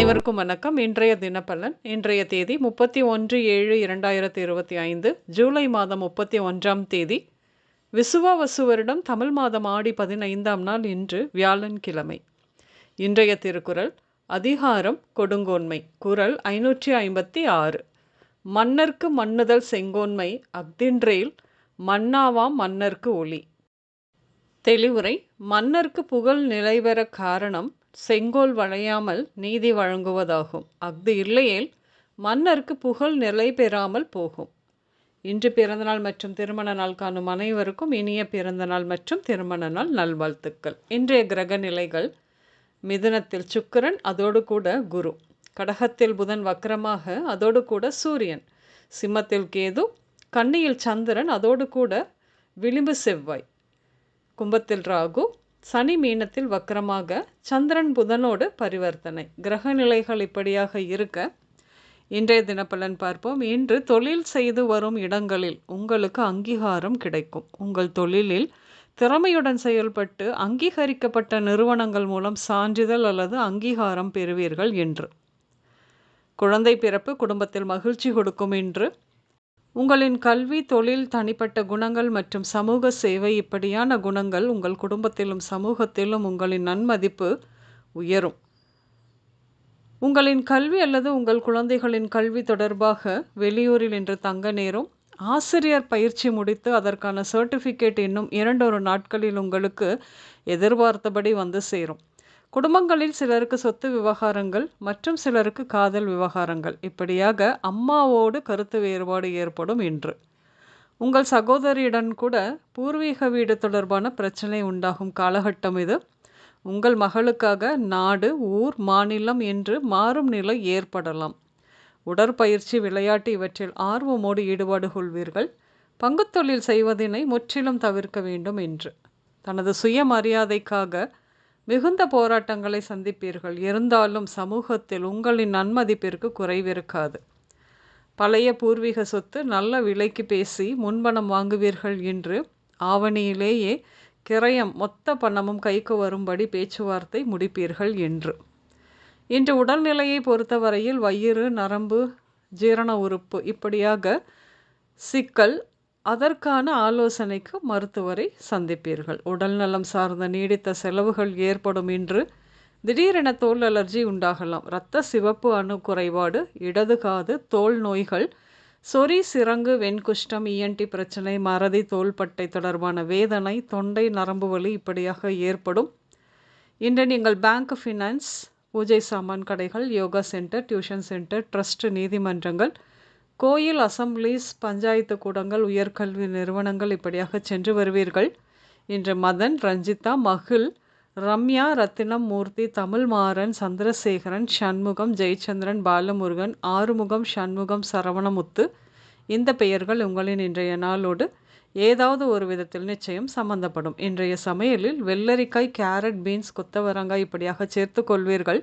அனைவருக்கும் வணக்கம். இன்றைய தினப்பலன் இன்றைய தேதி முப்பத்தி ஒன்று ஏழு இரண்டாயிரத்தி இருபத்தி ஐந்து ஜூலை மாதம் முப்பத்தி ஒன்றாம் தேதி. விசுவாவசு வருடம் தமிழ் மாதம் ஆடி பதினைந்தாம் நாள் இன்று வியாழன்கிழமை இன்றைய திருக்குறள் அதிகாரம் கொடுங்கோன்மை. குரல் ஐநூற்றி ஐம்பத்தி ஆறு. மன்னர்க்கு மன்னுதல் செங்கோன்மை அஃதின்றேல் மன்னாவாம் மன்னர்க்கு ஒளி. தெளிவுரை மன்னர்க்கு புகழ் நிலைபெற காரணம் செங்கோல் வளையாமல் நீதி வழங்குவதாகும். அஃது இல்லையேல் மன்னருக்கு புகழ் நிலை பெறாமல் போகும். இன்று பிறந்தநாள் மற்றும் திருமண நாள் காணும் அனைவருக்கும் இனிய பிறந்தநாள் மற்றும் திருமண நாள் நல்வாழ்த்துக்கள். இன்றைய கிரக நிலைகள் மிதுனத்தில் சுக்கிரன் அதோடு கூட குரு. கடகத்தில் புதன் வக்கரமாக அதோடு கூட சூரியன். சிம்மத்தில் கேது கன்னியில் சந்திரன் அதோடு கூட விளிம்பு செவ்வாய். கும்பத்தில் ராகு சனி மீனத்தில் வக்கரமாக சந்திரன் புதனோடு பரிவர்த்தனை. கிரக நிலைகள் இப்படியாக இருக்க இன்றைய தினப்பலன் பார்ப்போம். இன்று தொழில் செய்து வரும் இடங்களில் உங்களுக்கு அங்கீகாரம் கிடைக்கும். உங்கள் தொழிலில் திறமையுடன் செயல்பட்டு அங்கீகரிக்கப்பட்ட நிறுவனங்கள் மூலம் சான்றிதழ் அல்லது அங்கீகாரம் பெறுவீர்கள் என்று. குழந்தை பிறப்பு குடும்பத்தில் மகிழ்ச்சி கொடுக்கும் என்று உங்களின் கல்வி தொழில் தனிப்பட்ட குணங்கள் மற்றும் சமூக சேவை இப்படியான குணங்கள் உங்கள் குடும்பத்திலும் சமூகத்திலும் உங்களின் நன்மதிப்பு உயரும். உங்களின் கல்வி அல்லது உங்கள் குழந்தைகளின் கல்வி தொடர்பாக வெளியூரில் இன்று தங்க நேரும் ஆசிரியர் பயிற்சி முடித்து அதற்கான சர்டிஃபிகேட் இன்னும் இரண்டொரு நாட்களில் உங்களுக்கு எதிர்பார்த்தபடி வந்து சேரும். குடும்பங்களில் சிலருக்கு சொத்து விவகாரங்கள் மற்றும் சிலருக்கு காதல் விவகாரங்கள். இப்படியாக அம்மாவோடு கருத்து வேறுபாடு ஏற்படும் இன்று. உங்கள் சகோதரியுடன் கூட பூர்வீக வீடு தொடர்பான பிரச்சனை உண்டாகும் காலகட்டம் இது. உங்கள் மகளுக்காக நாடு ஊர் மாநிலம் என்று மாறும் நிலை ஏற்படலாம். உடற்பயிற்சி விளையாட்டு இவற்றில் ஆர்வமோடு ஈடுபாடு கொள்வீர்கள். பங்குத்தொழில் செய்வதனை முற்றிலும் தவிர்க்க வேண்டும் என்று தனது சுயமரியாதைக்காக மிகுந்த போராட்டங்களை சந்திப்பீர்கள். இருந்தாலும் சமூகத்தில் உங்களின் நன்மதிப்பிற்கு குறைவிருக்காது. பழைய பூர்வீக சொத்து நல்ல விலைக்கு பேசி முன்பணம் வாங்குவீர்கள் என்று ஆவணியிலேயே கிரயம் மொத்த பணமும் கைக்கு வரும்படி பேச்சுவார்த்தை முடிப்பீர்கள் என்று. இன்று உடல்நிலையை பொறுத்தவரையில் வயிறு நரம்பு ஜீரண உறுப்பு இப்படியாக சிக்கல் அதற்கான ஆலோசனைக்கு மருத்துவரை சந்திப்பீர்கள். உடல்நலம் சார்ந்த நீடித்த செலவுகள் ஏற்படும் என்று திடீரென தோல் அலர்ஜி உண்டாகலாம். இரத்த சிவப்பு அணு குறைபாடு இடது காது தோல் நோய்கள் சொறி சிறங்கு வெண்குஷ்டம் இஎன்டி பிரச்சனை மறதி தோள்பட்டை தொடர்பான வேதனை தொண்டை நரம்பு வலி இப்படியாக ஏற்படும். இன்று நீங்கள் பேங்க் ஃபினான்ஸ் பூஜை சாமான் கடைகள் yoga center tuition center trust நீதிமன்றங்கள் கோயில் அசம்பிளிஸ் பஞ்சாயத்து கூடங்கள் உயர்கல்வி நிறுவனங்கள் இப்படியாக சென்று வருவீர்கள். இன்று மதன் ரஞ்சிதா மகிழ் ரம்யா ரத்தினம் மூர்த்தி தமிழ்மாறன் சந்திரசேகரன் சண்முகம் ஜெயச்சந்திரன் பாலமுருகன் ஆறுமுகம் சண்முகம் சரவணமுத்து. இந்த பெயர்கள் உங்களின் இன்றைய நாளோடு ஏதாவது ஒரு விதத்தில் நிச்சயம் சம்பந்தப்படும். இன்றைய சமையலில் வெள்ளரிக்காய் கேரட் பீன்ஸ் கொத்தவரங்காய் இப்படியாக சேர்த்து கொள்வீர்கள்.